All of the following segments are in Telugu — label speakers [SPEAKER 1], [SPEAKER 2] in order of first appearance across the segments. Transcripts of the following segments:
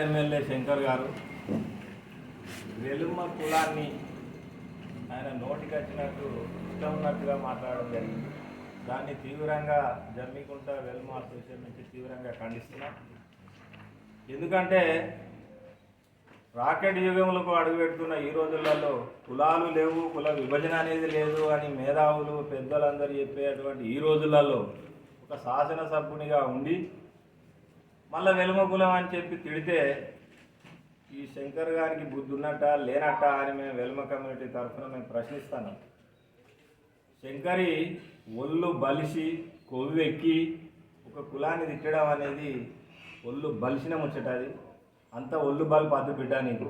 [SPEAKER 1] ఎమ్మెల్యే శంకర్ గారు వెలుమ కులాన్ని ఆయన నోటికి వచ్చినట్టు ఇష్టం ఉన్నట్టుగా మాట్లాడడం జరిగింది. దాన్ని తీవ్రంగా జమ్మికుంట వెలుమ అసోసియేషన్ నుంచి తీవ్రంగా ఖండిస్తున్నాం. ఎందుకంటే రాకెట్ యుగములకు అడుగుపెడుతున్న ఈ రోజులలో కులాలు లేవు కుల విభజన అనేది లేదు అని మేధావులు పెద్దలందరూ చెప్పేటువంటి ఈ రోజులలో ఒక శాసనసభ్యునిగా ఉండి మళ్ళీ వెలుమ కులం అని చెప్పి తిడితే ఈ శంకర్ గారికి బుద్ధి ఉన్నట్ట లేనట్ట అని మేము వెలుమ కమ్యూనిటీ తరఫున మేము ప్రశ్నిస్తాను శంకరి ఒళ్ళు బలిసి కొవ్వెక్కి ఒక కులాన్ని తిట్టడం అనేది ఒళ్ళు బలిసిన ముచ్చటది అంత ఒళ్ళు బలి పద్దు బిడ్డ నీకు.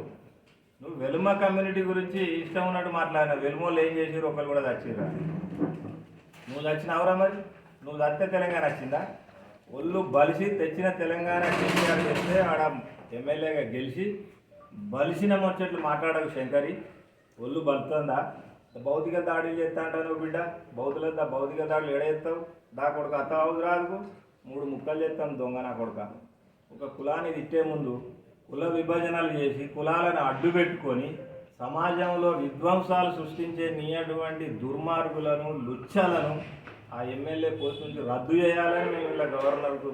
[SPEAKER 1] నువ్వు వెలుమ కమ్యూనిటీ గురించి ఇష్టం ఉన్నట్టు మాట్లాడిన వెలుమోళ్ళు ఏం చేసిరు ఒకరు కూడా చచ్చిరా నువ్వు చచ్చినావురా మరి? నువ్వు చస్తే తెలంగాణ వచ్చిందా? ఒళ్ళు బలిసి తెచ్చిన తెలంగాణ కేసీఆర్ చెప్తే ఆడ ఎమ్మెల్యేగా గెలిచి బలిసిన ముచ్చట్లు మాట్లాడకు శంకరి. ఒళ్ళు బలుతుందా? భౌతిక దాడులు చేస్తా అంటావు నువ్వు బిడ్డ. భౌతుల భౌతిక దాడులు ఎడేస్తావు దా కొడుకు అత్త అవదు రాదు మూడు ముక్కలు చేస్తాను దొంగ నా కొడుక. ఒక కులాన్ని తిట్టే ముందు కుల విభజనలు చేసి కులాలను అడ్డు పెట్టుకొని సమాజంలో విధ్వంసాలు సృష్టించే నీ అటువంటి దుర్మార్గులను లుచ్చలను ఆ ఎమ్మెల్యే పోస్ట్ నుంచి రద్దు చేయాలని మేము ఇలా గవర్నర్కు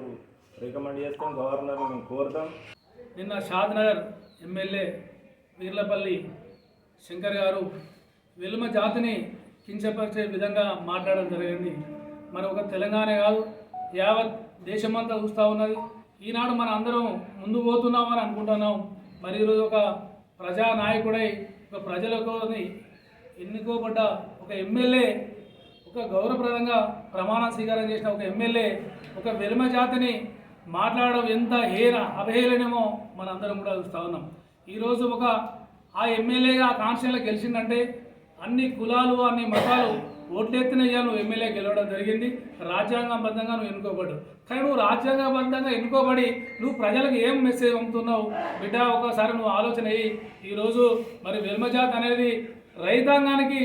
[SPEAKER 1] రికమెండ్ చేస్తాం గవర్నర్ని మేము కోరుతాం.
[SPEAKER 2] నిన్న షాద్నగర్ ఎమ్మెల్యే వీర్లపల్లి శంకర్ గారు వెలుమ జాతిని కించపరిచే విధంగా మాట్లాడడం జరిగింది. మరి ఒక తెలంగాణ కాదు యావత్ దేశమంతా చూస్తూ ఉన్నది. ఈనాడు మన అందరం ముందు పోతున్నామని అనుకుంటున్నాం. మరి ఈరోజు ఒక ప్రజానాయకుడై ఒక ప్రజలకు ఎన్నుకోబడ్డ ఒక ఎమ్మెల్యే ఒక గౌరవప్రదంగా ప్రమాణ స్వీకారం చేసిన ఒక ఎమ్మెల్యే ఒక వెలుమ జాతిని మాట్లాడడం ఎంత హేన అవహేళనమో మనందరం కూడా చూస్తూ ఉన్నాం. ఈరోజు ఒక ఆ ఎమ్మెల్యేగా ఆ కాన్స్టిట్యూన్లో గెలిచిందంటే అన్ని కులాలు అన్ని మతాలు ఓట్లెత్తిన నువ్వు ఎమ్మెల్యే గెలవడం జరిగింది. రాజ్యాంగబద్ధంగా నువ్వు ఎన్నుకోబడ్డావు. కానీ నువ్వు రాజ్యాంగబద్ధంగా ఎన్నుకోబడి నువ్వు ప్రజలకు ఏం మెసేజ్ పంపుతున్నావు? బిడ్డ ఒకసారి నువ్వు ఆలోచన అయ్యి ఈరోజు మరి వెల్మజాత్ అనేది రైతాంగానికి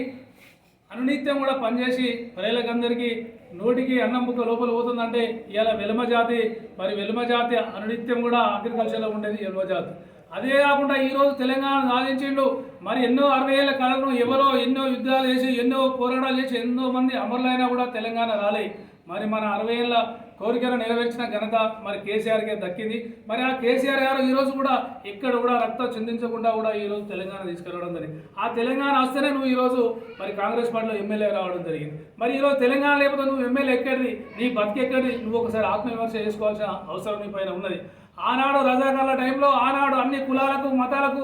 [SPEAKER 2] అనునిత్యం కూడా పనిచేసి ప్రజలకందరికీ నోటికి అన్నం లోపల పోతుందంటే ఇవాళ వెలుమ జాతి మరి వెలుమ జాతి అనునిత్యం కూడా అగ్రికల్చర్లో ఉండేది వెలుమ జాతి. అదే కాకుండా ఈరోజు తెలంగాణ సాధించిండు మరి ఎన్నో అరవై ఏళ్ళ కాలంలో ఎవరో ఎన్నో యుద్ధాలు చేసి ఎన్నో పోరాటాలు చేసి ఎన్నో మంది అమరులైనా కూడా తెలంగాణ రాలేదు మరి మన అరవై ఏళ్ళ కోరికను నెరవేర్చిన ఘనత మరి కేసీఆర్కే దక్కింది. మరి ఆ కేసీఆర్ గారు ఈరోజు కూడా ఎక్కడ కూడా రక్తం చిందించకుండా కూడా ఈరోజు తెలంగాణ తీసుకురావడం జరిగింది. ఆ తెలంగాణ వస్తేనే నువ్వు ఈరోజు మరి కాంగ్రెస్ పార్టీలో ఎమ్మెల్యే రావడం జరిగింది. మరి ఈరోజు తెలంగాణ లేకపోతే నువ్వు ఎమ్మెల్యే ఎక్కడిది? నీ బతికి ఎక్కడిది నువ్వు ఒకసారి ఆత్మవిమర్శ చేసుకోవాల్సిన అవసరం నీ పైన ఉన్నది. ఆనాడు రజాకాల టైంలో ఆనాడు అన్ని కులాలకు మతాలకు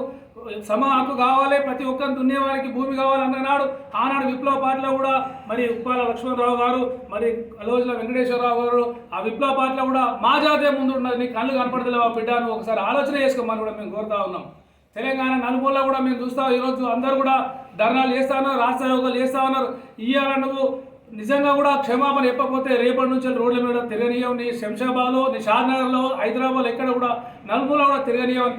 [SPEAKER 2] సమ హక్కు కావాలి. ప్రతి ఒక్కరు దున్నేవారికి భూమి కావాలన్ననాడు ఆనాడు విప్లవ పార్టీలో కూడా మరి ఉప్పాల లక్ష్మణరావు గారు మరి అలోజుల వెంకటేశ్వరరావు గారు ఆ విప్లవ పార్టీలో కూడా మా జాతే ముందు ఉన్నది. నీ కళ్ళు కనపడతలేవు ఆ బిడ్డ నువ్వు ఒకసారి ఆలోచన చేసుకోమని కూడా మేము కోరుతా ఉన్నాం. తెలంగాణ నలుమూలలో కూడా మేము చూస్తాం. ఈరోజు అందరూ కూడా ధర్నాలు చేస్తా ఉన్నారు రాష్ట్ర చేస్తా ఉన్నారు. ఇయ్యాల నువ్వు నిజంగా కూడా క్షమాపణ చెప్పకపోతే రేపటి నుంచి రోడ్ల మీద తిరగనీయం నీ శంషాబాద్లో నీ షాద్నగర్లో హైదరాబాద్ ఎక్కడ కూడా నలుమూల కూడా తిరగనీయం